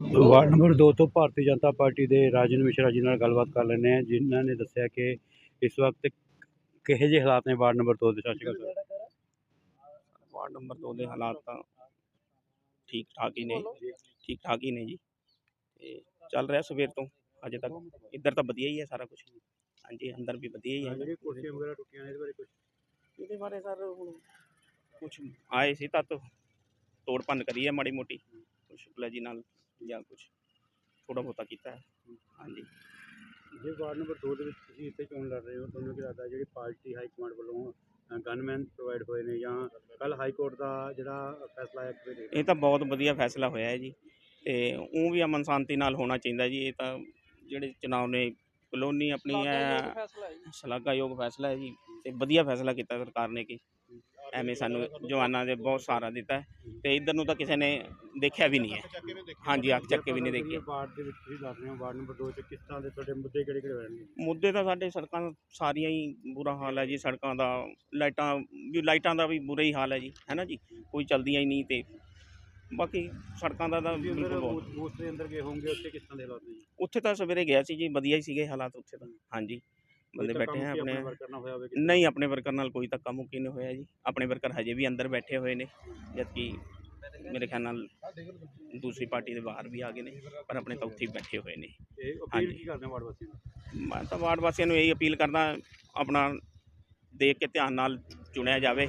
Ward number 2 ਤੋਂ Bharatiya Janata party ਦੇ ਰਾਜਨ ਮਿਸ਼ਰਾ ਜੀ ਨਾਲ ਗੱਲਬਾਤ ਕਰ ਲੈਂਦੇ ਹਾਂ ਜਿਨ੍ਹਾਂ ਨੇ ਦੱਸਿਆ ਕਿ ਇਸ ਵਕਤ ਕਿਹੋ ਜਿਹੇ ਹਾਲਾਤ ਨੇ ਵਾਰਡ ਨੰਬਰ 2 ਦੇ? ਸਤਿ ਸ਼੍ਰੀ ਅਕਾਲ ਸਰ। ਵਾਰਡ ਨੰਬਰ 2 ਦੇ ਹਾਲਾਤ ਤਾਂ ਠੀਕ ਠਾਕ ਹੀ ਨੇ ਠੀਕ ਠਾਕ ਹੀ ਨੇ ਜੀ। ਤੇ ਚੱਲ ਰਿਹਾ ਸਵੇਰ ਤੋਂ ਅਜੇ ਤੱਕ ਇੱਧਰ ਤਾਂ ਵਧੀਆ ਹੀ ਹੈ ਸਾਰਾ ਕੁਝ ਹਾਂਜੀ ਅੰਦਰ ਵੀ ਵਧੀਆ ਹੀ ਹੈ। ਜਿਹੜੀ ਕੁਰਸੀਆਂ ਵਗੈਰਾ ਟੁੱਟੀਆਂ ਨੇ ਇਹਦੇ ਬਾਰੇ ਕੁਝ ਇਹਦੇ ਬਾਰੇ ਸਰ ਹੁਣ ਕੁਝ ਆਏ ਸੀ ਤਾਂ ਤੋੜ ਭੰਨ ਕਰੀ ਹੈ ਮਾੜੀ ਮੋਟੀ। ਸ਼ੁਕਲਾ ਜੀ ਨਾਲ ਜਾਂ ਕੁਝ ਥੋੜਾ ਬਹੁਤਾ ਕੀਤਾ ਹੈ। ਹਾਂਜੀ। ਜੇ ਵਾਰਡ ਨੰਬਰ 2 ਦੇ ਵਿੱਚ ਤੁਸੀਂ ਇੱਥੇ ਚੋਣ ਲੜ ਰਹੇ ਹੋ ਤੁਹਾਨੂੰ ਕੀ ਲੱਗਦਾ ਜਿਹੜੀ ਪਾਰਟੀ ਹਾਈ ਕਮਾਂਡ ਵੱਲੋਂ ਗਨਮੈਨ ਪ੍ਰੋਵਾਈਡ ਹੋਏ ਨੇ ਜਾਂ ਕੱਲ ਹਾਈ ਕੋਰਟ ਦਾ ਜਿਹੜਾ ਫੈਸਲਾ ਆਇਆ ਕਿਵੇਂ ਦੇ ਇਹ ਤਾਂ ਬਹੁਤ ਵਧੀਆ ਫੈਸਲਾ ਹੋਇਆ ਹੈ ਜੀ। ਤੇ ਉਹ ਵੀ ਅਮਨ ਸ਼ਾਂਤੀ ਨਾਲ ਹੋਣਾ ਚਾਹੀਦਾ ਜੀ। ਇਹ ਤਾਂ ਜਿਹੜੇ ਚੁਣਾਵ ਨੇ ਕਲੋਨੀ ਆਪਣੀ ਹੈ ਸ਼ਲਾਘਾਯੋਗ ਫੈਸਲਾ ਹੈ ਜੀ। ਤੇ ਵਧੀਆ ਫੈਸਲਾ ਕੀਤਾ ਸਰਕਾਰ ਨੇ ਕਿ ਐਵੇਂ ਸਾਨੂੰ ਜਵਾਨਾਂ ਦੇ ਬਹੁਤ ਸਹਾਰਾ ਦਿੱਤਾ ਹੈ ਤੇ ਇੱਧਰ ਨੂੰ ਤਾਂ ਕਿਸੇ ਨੇ ਦੇਖਿਆ ਵੀ ਨਹੀਂ ਹੈ। ਹਾਂਜੀ ਅੱਖ ਚੱਕ ਕੇ ਵੀ ਨਹੀਂ ਦੇਖੇ ਵਾਰਡ ਦੇ ਵਿੱਚ ਤੁਸੀਂ ਦੱਸ ਰਹੇ ਹੋ ਵਾਰਡ ਨੰਬਰ 2 ਚ ਕਿਸ ਤਰ੍ਹਾਂ ਦੇ ਤੁਹਾਡੇ ਮੁੱਦੇ ਕਿਹੜੇ ਕਿਹੜੇ ਨੇ ਮੁੱਦੇ ਤਾਂ ਸਾਡੇ ਸੜਕਾਂ ਸਾਰੀਆਂ ਹੀ ਬੁਰਾ ਹਾਲ ਹੈ ਜੀ ਸੜਕਾਂ ਦਾ ਲਾਈਟਾਂ ਵੀ ਲਾਈਟਾਂ ਦਾ ਵੀ ਬੁਰਾ ਹੀ ਹਾਲ ਹੈ ਜੀ ਹੈ ਨਾ ਜੀ? ਕੋਈ ਚਲਦੀਆਂ ਹੀ ਨਹੀਂ ਤੇ ਬਾਕੀ ਸੜਕਾਂ ਦਾ ਤਾਂ ਬਿਲਕੁਲ ਬਹੁਤ ਬੂਥ ਦੇ ਅੰਦਰ ਗਏ ਹੋਵੋਗੇ ਉੱਥੇ ਕਿਸ ਤਰ੍ਹਾਂ ਦੇ ਹਾਲਾਤ ਨੇ? ਉੱਥੇ ਤਾਂ ਸਵੇਰੇ ਗਿਆ ਸੀ ਜੀ ਵਧੀਆ ਹੀ ਸੀਗੇ ਹਾਲਾਤ ਉੱਥੇ ਤਾਂ। ਹਾਂਜੀ। ਬੰਦੇ ਬੈਠੇ ਮੁੱਕੀ ਆਪਣੇ ਹੋਇਆ ਹੋਵੇ ਨਹੀਂ ਆਪਣੇ ਵਰਕਰ ਨਾਲ ਕੋਈ ਧੱਕਾ ਮੁੱਕੀ ਨਹੀਂ ਹੋਇਆ ਜੀ। ਆਪਣੇ ਵਰਕਰ ਹਜੇ ਵੀ ਅੰਦਰ ਬੈਠੇ ਹੋਏ ਨੇ ਜਦਕਿ ਮੇਰੇ ਖਿਆਲ ਨਾਲ ਦੂਸਰੀ ਪਾਰਟੀ ਦੇ ਬਾਹਰ ਵੀ ਆ ਗਏ ਨੇ ਪਰ ਆਪਣੇ ਤਾਂ ਉੱਥੇ ਹੀ ਬੈਠੇ ਹੋਏ ਨੇ। ਇਹ ਅਪੀਲ ਹਾਂਜੀ। ਕੀ ਕਰਦੇ ਹੋ ਵਾਰਡ ਵਾਸੀਆਂ ਨੂੰ? ਮੈਂ ਤਾਂ ਵਾਰਡ ਵਾਸੀਆਂ ਨੂੰ ਇਹੀ ਅਪੀਲ ਕਰਦਾ ਆਪਣਾ ਦੇਖ ਕੇ ਧਿਆਨ ਨਾਲ ਚੁਣਿਆ ਜਾਵੇ।